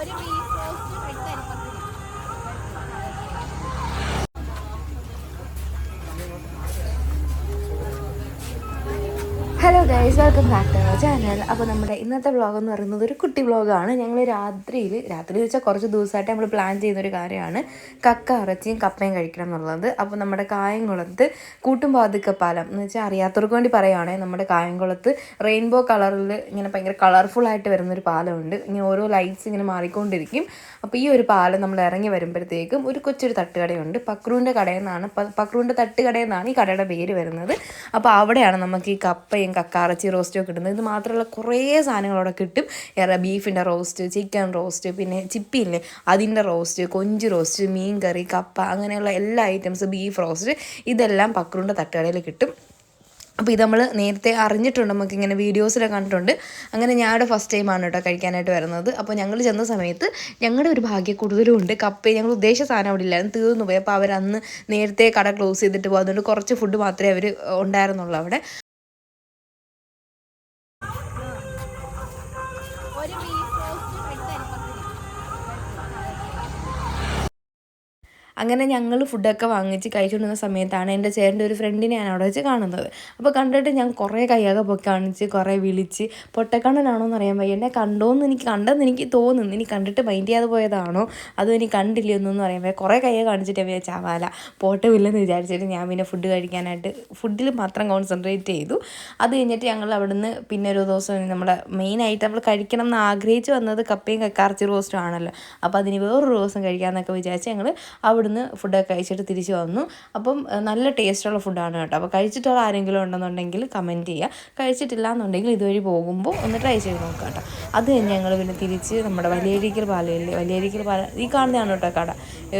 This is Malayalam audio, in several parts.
ഒരു ബീഫ് റോസ്റ്റ് രണ്ട് hello guys welcome back to my channel അപ്പോൾ നമ്മുടെ ഇന്നത്തെ വ്ളോഗ് എന്ന് പറയുന്നത് ഒരു കുട്ടി വ്ളോഗാണ് ഞങ്ങൾ രാത്രിയിൽ രാത്രി വെച്ചാൽ കുറച്ച് ദിവസമായിട്ട് നമ്മൾ പ്ലാൻ ചെയ്യുന്നൊരു കാര്യമാണ്. കക്ക ഇറച്ചിയും കപ്പയും കഴിക്കണം എന്നുള്ളത്. അപ്പോൾ നമ്മുടെ കായംകുളത്ത് കൂട്ടുംപാതുക്ക പാലം എന്ന് വെച്ചാൽ അറിയാത്തവർക്ക് വേണ്ടി പറയുകയാണെങ്കിൽ നമ്മുടെ കായംകുളത്ത് റെയിൻബോ കളറിൽ ഇങ്ങനെ ഭയങ്കര കളർഫുൾ ആയിട്ട് വരുന്നൊരു പാലമുണ്ട്. ഇങ്ങനെ ഓരോ ലൈറ്റ്സ് ഇങ്ങനെ മാറിക്കൊണ്ടിരിക്കും. അപ്പോൾ ഈ ഒരു പാലം നമ്മൾ ഇറങ്ങി വരുമ്പോഴത്തേക്കും ഒരു കൊച്ചൊരു തട്ടുകടയുണ്ട്. പക്രൂന്റെ കടയിൽ നിന്നാണ് പക്രൂന്റെ തട്ടുകടയിൽ നിന്നാണ് ഈ കടയുടെ പേര് വരുന്നത്. അപ്പോൾ അവിടെയാണ് നമുക്ക് ഈ കപ്പയും കക്കാറച്ചി റോസ്റ്റോ കിട്ടുന്നത്. ഇത് മാത്രമല്ല കുറേ സാധനങ്ങളവിടെ കിട്ടും. ഏറെ ബീഫിന്റെ റോസ്റ്റ് ചിക്കൻ റോസ്റ്റ് പിന്നെ ചിപ്പിയില്ലേ? അതിന്റെ റോസ്റ്റ് കൊഞ്ച് റോസ്റ്റ് മീൻ കറി കപ്പ അങ്ങനെയുള്ള എല്ലാ ഐറ്റംസ് ബീഫ് റോസ്റ്റ് ഇതെല്ലാം പക്രൂന്റെ തട്ടുകടയിൽ കിട്ടും. അപ്പോൾ ഇത് നമ്മൾ നേരത്തെ അറിഞ്ഞിട്ടുണ്ട്. നമുക്ക് ഇങ്ങനെ വീഡിയോസിലൊക്കെ കണ്ടിട്ടുണ്ട്. അങ്ങനെ ഞങ്ങളുടെ ഫസ്റ്റ് ടൈമാണ് കേട്ടോ കഴിക്കാനായിട്ട് വരുന്നത്. അപ്പോൾ ഞങ്ങൾ ചെന്ന സമയത്ത് ഞങ്ങളുടെ ഒരു ഭാഗ്യ കൂടുതലും ഉണ്ട്. കപ്പ ഞങ്ങൾ ഉദ്ദേശിച്ച സാധനം അവിടെ ഇല്ലായിരുന്നു. തീർന്നു പോയി. അപ്പോൾ അവർ അന്ന് നേരത്തെ കട ക്ലോസ് ചെയ്തിട്ട് പോകും കുറച്ച് ഫുഡ് മാത്രമേ അവർ ഉണ്ടായിരുന്നുള്ളൂ അവിടെ. ഒരു ബീഫ് റോസ്റ്റ് രണ്ട് അങ്ങനെ ഞങ്ങൾ ഫുഡൊക്കെ വാങ്ങിച്ച് കഴിച്ചുകൊണ്ടിരുന്ന സമയത്താണ് എന്റെ ചേട്ടന്റെ ഒരു ഫ്രണ്ടിനെ ഞാൻ അവിടെ വെച്ച് കാണുന്നത്. അപ്പോൾ കണ്ടിട്ട് ഞാൻ കുറേ കൈയൊക്കെ പൊക്കി കാണിച്ച് കുറേ വിളിച്ച് പൊട്ടക്കണ്ണനാണോ എന്ന് അറിയാൻ വയ്യ. എന്നെ കണ്ടോന്ന് എനിക്ക് കണ്ടെന്ന് എനിക്ക് തോന്നുന്നു. ഇനി കണ്ടിട്ട് മൈൻഡ് ചെയ്യാതെ പോയതാണോ? അതോ ഇനി കണ്ടില്ല എന്നൊന്നും അറിയാൻ കുറേ കൈയൊക്കെ കാണിച്ചിട്ട് ഞാൻ ചാവാല പോട്ടമില്ലെന്ന് വിചാരിച്ചിട്ട് ഞാൻ പിന്നെ ഫുഡ് കഴിക്കാനായിട്ട് ഫുഡിൽ മാത്രം കോൺസെൻട്രേറ്റ് ചെയ്തു. അത് കഴിഞ്ഞിട്ട് ഞങ്ങൾ അവിടുന്ന് പിന്നെ ഒരു ദിവസം നമ്മുടെ മെയിനായിട്ട് നമ്മൾ കഴിക്കണം എന്ന് ആഗ്രഹിച്ച് വന്നത് കപ്പയും കക്കാർച്ചി റോസ്റ്റും ആണല്ലോ. അപ്പോൾ അതിന് വേറൊരു ദിവസം കഴിക്കാമെന്നൊക്കെ വിചാരിച്ച് ഞങ്ങൾ അവിടുന്ന് ഫുഡൊക്കെ കഴിച്ചിട്ട് തിരിച്ച് വന്നു. അപ്പം നല്ല ടേസ്റ്റുള്ള ഫുഡാണ് കേട്ടോ. അപ്പോൾ കഴിച്ചിട്ടുള്ള ആരെങ്കിലും ഉണ്ടെന്നുണ്ടെങ്കിൽ കമന്റ് ചെയ്യുക. കഴിച്ചിട്ടില്ല എന്നുണ്ടെങ്കിൽ ഇതുവഴി പോകുമ്പോൾ ഒന്ന് ട്രൈ ചെയ്ത് നോക്കുക കേട്ടോ. അത് കഴിഞ്ഞ് ഞങ്ങൾ പിന്നെ തിരിച്ച് നമ്മുടെ വലിയരിക്കൽ പാലമില്ലേ വലിയരിക്കൽ പാല ഈ കാണുന്നതാണ് കേട്ടോ കട.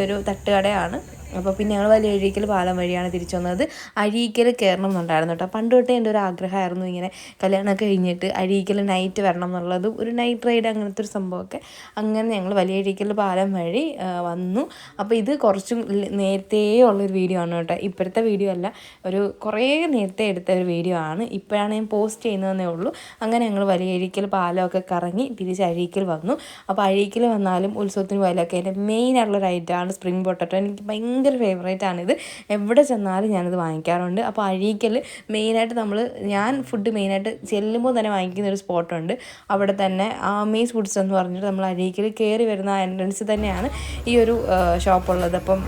ഒരു തട്ടുകടയാണ്. അപ്പോൾ പിന്നെ ഞങ്ങൾ വലിയ അഴീക്കൽ പാലം വഴിയാണ് തിരിച്ചു വന്നത്. അഴീക്കൽ കയറണം എന്നുണ്ടായിരുന്നു കേട്ടോ. പണ്ട് തൊട്ടേ എന്റെ ഒരു ആഗ്രഹമായിരുന്നു ഇങ്ങനെ കല്യാണമൊക്കെ കഴിഞ്ഞിട്ട് അഴീക്കൽ നൈറ്റ് വരണം എന്നുള്ളത് ഒരു നൈറ്റ് റൈഡ് അങ്ങനത്തെ ഒരു സംഭവമൊക്കെ. അങ്ങനെ ഞങ്ങൾ വലിയ അഴീക്കൽ പാലം വഴി വന്നു. അപ്പോൾ ഇത് കുറച്ചും നേരത്തേ ഉള്ളൊരു വീഡിയോ ആണ് കേട്ടോ. ഇപ്പോഴത്തെ വീഡിയോ അല്ല ഒരു കുറേ നേരത്തെ എടുത്ത ഒരു വീഡിയോ ആണ്. ഇപ്പോഴാണ് ഞാൻ പോസ്റ്റ് ചെയ്യുന്നതെന്നേ ഉള്ളൂ. അങ്ങനെ ഞങ്ങൾ വലിയ അഴീക്കൽ പാലമൊക്കെ കറങ്ങി തിരിച്ച് അഴീക്കൽ വന്നു. അപ്പോൾ അഴീക്കൽ വന്നാലും ഉത്സവത്തിന് പോയാലൊക്കെ എന്റെ മെയിൻ ആയിട്ടുള്ളൊരു ഐറ്റമാണ് സ്പ്രിംഗ് പൊട്ടറ്റോ എനിക്ക് ഭയങ്കര ഫേവറേറ്റ് ആണിത്. എവിടെ ചെന്നാലും ഞാനിത് വാങ്ങിക്കാറുണ്ട്. അപ്പോൾ അഴീക്കൽ മെയിനായിട്ട് നമ്മൾ ഞാൻ ഫുഡ് മെയിനായിട്ട് ചെല്ലുമ്പോൾ തന്നെ വാങ്ങിക്കുന്ന ഒരു സ്പോട്ടുണ്ട് അവിടെ തന്നെ ആ ആമീസ് ഫുഡ്സ് എന്ന് പറഞ്ഞിട്ട് നമ്മൾ അഴീക്കൽ കയറി വരുന്ന എൻട്രൻസ് തന്നെയാണ് ഈ ഒരു ഷോപ്പുള്ളത് അപ്പം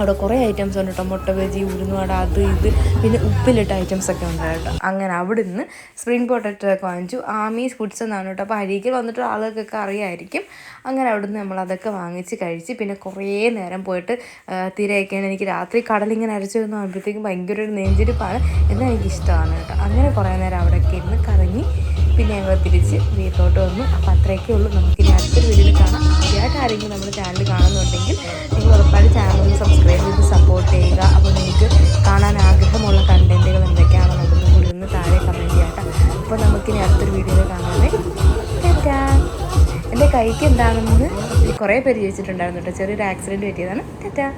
അവിടെ കുറേ ഐറ്റംസ് ഉണ്ട് കേട്ടോ. മുട്ട ബജി ഉഴുന്നുവട അത് ഇത് പിന്നെ ഉപ്പിലിട്ട ഐറ്റംസ് ഒക്കെ ഉണ്ട് കേട്ടോ. അങ്ങനെ അവിടെ നിന്ന് സ്പ്രിംഗ് പൊട്ടറ്റോ ഒക്കെ വാങ്ങിച്ചു. ആമീസ് ഫുഡ്സ് എന്നാണ് കേട്ടോ. അപ്പോൾ അരികിൽ വന്നിട്ട് ആളുകൾക്കൊക്കെ അറിയായിരിക്കും. അങ്ങനെ അവിടെ നിന്ന് നമ്മൾ അതൊക്കെ വാങ്ങിച്ച് കഴിച്ച് പിന്നെ കുറേ നേരം പോയിട്ട് തിരയൊക്കെയാണ്. എനിക്ക് രാത്രി കടലിങ്ങനെ അരച്ചു വന്നു ആകുമ്പോഴത്തേക്കും ഭയങ്കര ഒരു നെഞ്ചിരിപ്പാണ് എന്നാൽ എനിക്കിഷ്ടമാണ് കേട്ടോ. അങ്ങനെ കുറേ നേരം അവിടെയൊക്കെ ഇരുന്ന് കറങ്ങി പിന്നെ ഞങ്ങൾ തിരിച്ച് വീട്ടിലോട്ട് വന്നു. അപ്പോൾ അത്രയൊക്കെ ഉള്ളൂ. നമുക്കിനി അടുത്തൊരു ആരെങ്കിലും നമ്മുടെ ചാനൽ കാണുന്നുണ്ടെങ്കിൽ നിങ്ങൾ ഉറപ്പായിട്ട് ചാനൽ സബ്സ്ക്രൈബ് ചെയ്ത് സപ്പോർട്ട് ചെയ്യുക. അപ്പോൾ നിങ്ങൾക്ക് കാണാൻ ആഗ്രഹമുള്ള കണ്ടന്റുകൾ എന്തൊക്കെയാണെന്നുണ്ടെന്ന് കൂടി ഒന്ന് താഴെ കമന്റ് ചെയ്യാം അപ്പോൾ നമുക്ക് ഇനി അടുത്തൊരു വീഡിയോയിൽ ടാറ്റാ. എന്റെ കൈക്ക് എന്താണെന്ന് കുറേ പേര് ചോദിച്ചിട്ടുണ്ടായിരുന്നു കേട്ടോ ചെറിയൊരു ആക്സിഡന്റ് പറ്റിയതാണ്. ടാറ്റാ.